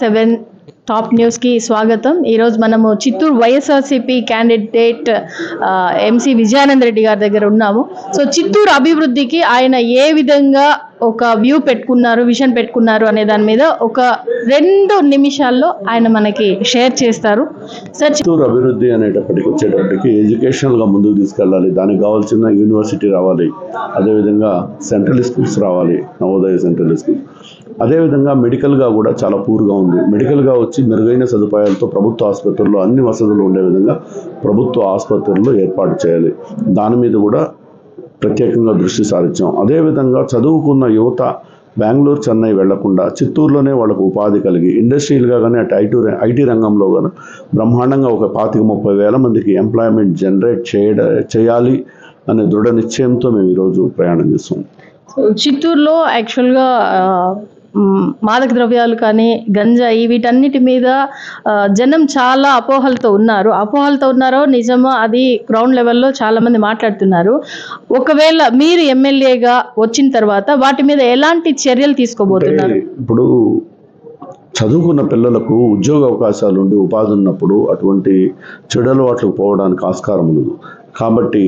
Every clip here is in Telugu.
సెవెన్ టాప్ న్యూస్కి స్వాగతం. ఈరోజు మనము Chittoor YSRCP candidate MC Vijayananda Reddy గారి దగ్గర ఉన్నాము. సో చిత్తూరు అభివృద్ధికి ఆయన ఏ విధంగా ఒక వ్యూ పెట్టుకున్నారు విజన్ పెట్టుకున్నారు అనే దాని మీద ఒక రెండు నిమిషాల్లో ఆయన మనకి షేర్ చేస్తారు. సార్ చిత్తూరు అభివృద్ధి అనేటప్పటికి వచ్చేటప్పటికి ఎడ్యుకేషనల్గా ముందుకు తీసుకెళ్ళాలి. దానికి కావాల్సిన యూనివర్సిటీ రావాలి. అదేవిధంగా సెంట్రల్ స్కూల్స్ రావాలి. నవోదయ సెంట్రల్ స్కూల్ అదేవిధంగా మెడికల్గా కూడా చాలా పూర్గా ఉంది. మెడికల్గా వచ్చి మెరుగైన సదుపాయాలతో ప్రభుత్వ ఆసుపత్రుల్లో అన్ని వసతులు ఉండే విధంగా ప్రభుత్వ ఆసుపత్రుల్లో ఏర్పాటు చేయాలి. దాని మీద కూడా ప్రత్యేకంగా దృష్టి సారించాం. అదేవిధంగా చదువుకున్న యువత బెంగళూరు చెన్నై వెళ్ళకుండా చిత్తూరులోనే వాళ్ళకు ఉపాధి కలిగి ఇండస్ట్రియల్గా కానీ అటు ఐటీ ఐటీ రంగంలో కానీ బ్రహ్మాండంగా ఒక పాతిక ముప్పై వేల మందికి ఎంప్లాయ్మెంట్ జనరేట్ చేయడ చేయాలి అనే దృఢ నిశ్చయంతో మేము ఈరోజు ప్రయాణం చేస్తాం చిత్తూరులో యాక్చువల్గా మాదక ద్రవ్యాలు కానీ గంజాయి వీటన్నిటి మీద జనం చాలా అపోహలతో ఉన్నారు. అపోహలతో ఉన్నారో నిజమో అది గ్రౌండ్ లెవెల్లో చాలామంది మాట్లాడుతున్నారు. ఒకవేళ మీరు ఎమ్మెల్యేగా వచ్చిన తర్వాత వాటి మీద ఎలాంటి చర్యలు తీసుకోబోతున్నారు? ఇప్పుడు చదువుకున్న పిల్లలకు ఉద్యోగ అవకాశాలు ఉండి ఉపాధి ఉన్నప్పుడు అటువంటి చెడు అలవాట్లకు పోవడానికి ఆస్కారం ఉండదు. కాబట్టి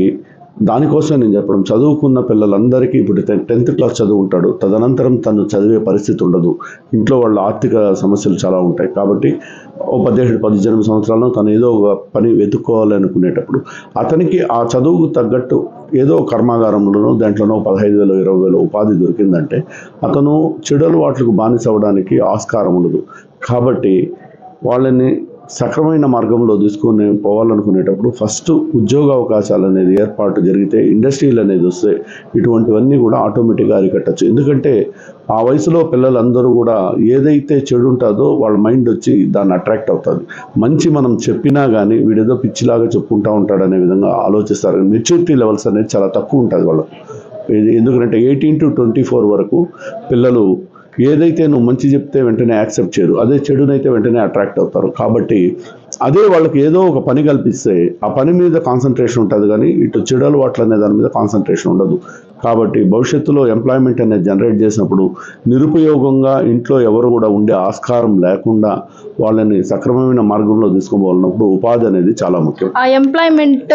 దానికోసం నేను చెప్పడం. చదువుకున్న పిల్లలందరికీ ఇప్పుడు టెన్- టెన్త్ క్లాస్ చదువుకుంటాడు. తదనంతరం తను చదివే పరిస్థితి ఉండదు. ఇంట్లో వాళ్ళ ఆర్థిక సమస్యలు చాలా ఉంటాయి. కాబట్టి ఓ పదిహేడు పద్దెనిమిది సంవత్సరాల్లో తను ఏదో ఒక పని వెతుక్కోవాలి అనుకునేటప్పుడు అతనికి ఆ చదువుకు తగ్గట్టు ఏదో కర్మాగారంలోనో దాంట్లోనో పదహైదు వేలు ఇరవై వేలు ఉపాధి దొరికిందంటే అతను చెడు అలవాట్లకు బానిస అవ్వడానికి ఆస్కారం ఉండదు. కాబట్టి వాళ్ళని సక్రమైన మార్గంలో తీసుకుని పోవాలనుకునేటప్పుడు ఫస్ట్ ఉద్యోగ అవకాశాలు అనేది ఏర్పాటు జరిగితే ఇండస్ట్రీలు అనేది వస్తే ఇటువంటివన్నీ కూడా ఆటోమేటిక్గా అరికట్టచ్చు. ఎందుకంటే ఆ వయసులో పిల్లలందరూ కూడా ఏదైతే చెడు ఉంటుందో వాళ్ళ మైండ్ వచ్చి దాన్ని అట్రాక్ట్ అవుతుంది. మంచి మనం చెప్పినా కానీ వీడేదో పిచ్చిలాగా చెప్పుకుంటా ఉంటాడనే విధంగా ఆలోచిస్తారు. మెచ్యూరిటీ లెవెల్స్ అనేది చాలా తక్కువ ఉంటుంది వాళ్ళకు. ఇది ఎందుకంటే ఎయిటీన్ టు ట్వంటీ ఫోర్ వరకు పిల్లలు ఏదైతే నువ్వు మంచి చెప్తే వెంటనే యాక్సెప్ట్ చేయరు. అదే చెడునైతే వెంటనే అట్రాక్ట్ అవుతారు. కాబట్టి అదే వాళ్ళకి ఏదో ఒక పని కల్పిస్తే ఆ పని మీద కాన్సన్ట్రేషన్ ఉంటుంది కానీ ఇటు చెడు అలవాట్లు అనే దాని మీద కాన్సన్ట్రేషన్ ఉండదు. కాబట్టి భవిష్యత్తులో ఎంప్లాయ్మెంట్ అనేది జనరేట్ చేసినప్పుడు నిరుపయోగంగా ఇంట్లో ఎవరు కూడా ఉండే ఆస్కారం లేకుండా వాళ్ళని సక్రమమైన మార్గంలో తీసుకుపోవాలన్నప్పుడు ఉపాధి అనేది చాలా ముఖ్యం. ఆ ఎంప్లాయ్మెంట్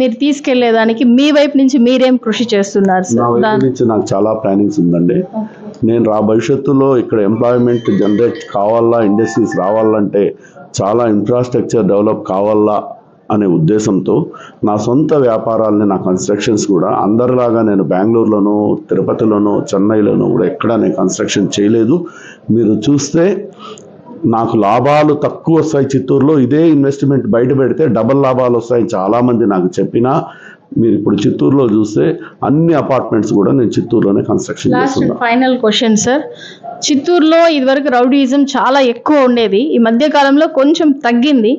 మీరు తీసుకెళ్ళేదానికి మీ వైపు నుంచి మీరేం కృషి చేస్తున్నారు నా వైపు నుంచి నాకు చాలా ప్లానింగ్స్ ఉందండి. నేను రా భవిష్యత్తులో ఇక్కడ ఎంప్లాయ్మెంట్ జనరేట్ కావాలా ఇండస్ట్రీస్ రావాలంటే చాలా ఇన్ఫ్రాస్ట్రక్చర్ డెవలప్ కావాలా అనే ఉద్దేశంతో నా సొంత వ్యాపారాలని నా కన్స్ట్రక్షన్స్ కూడా అందరిలాగా నేను బెంగళూరులోనూ తిరుపతిలోనూ చెన్నైలోనూ కూడా ఎక్కడా నేను కన్స్ట్రక్షన్ చేయలేదు. మీరు చూస్తే నాకు లాభాలు తక్కువ వస్తాయి చిత్తూరులో. ఇదే ఇన్వెస్ట్మెంట్ బయట పెడితే డబల్ లాభాలు వస్తాయి చాలామంది నాకు చెప్పినా మీరు ఇప్పుడు చిత్తూరులో చూస్తే అన్ని అపార్ట్మెంట్స్ కూడా నేను చిత్తూరులోనే కన్స్ట్రక్షన్ చేస్తున్నా. ఫైనల్ క్వశ్చన్ సార్ చిత్తూరులో ఇదివరకు రౌడీయిజం చాలా ఎక్కువ ఉండేది. ఈ మధ్య కాలంలో కొంచెం తగ్గింది.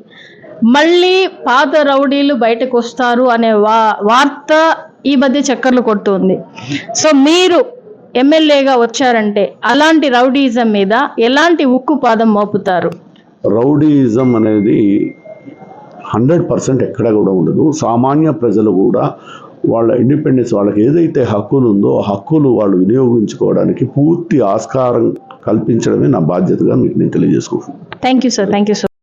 మళ్ళీ పాత రౌడీలు బయటకు వస్తారు అనే వా వార్త ఈ మధ్య చక్కర్లు కొడుతుంది. సో మీరు ఎమ్మెల్యేగా వచ్చారంటే అలాంటి రౌడీయిజం మీద ఎలాంటి ఉక్కు పాదం మోపుతారు? రౌడీయిజం అనేది హండ్రెడ్ పర్సెంట్ ఎక్కడ కూడా ఉండదు. సామాన్య ప్రజలు కూడా వాళ్ళ ఇండిపెండెన్స్ వాళ్ళకి ఏదైతే హక్కులు ఉందో ఆ హక్కులు వాళ్ళు వినియోగించుకోవడానికి పూర్తి ఆస్కారం కల్పించడమే నా బాధ్యతగా మీకు నేను తెలియజేసుకుంటున్నాను. Thank you sir thank you sir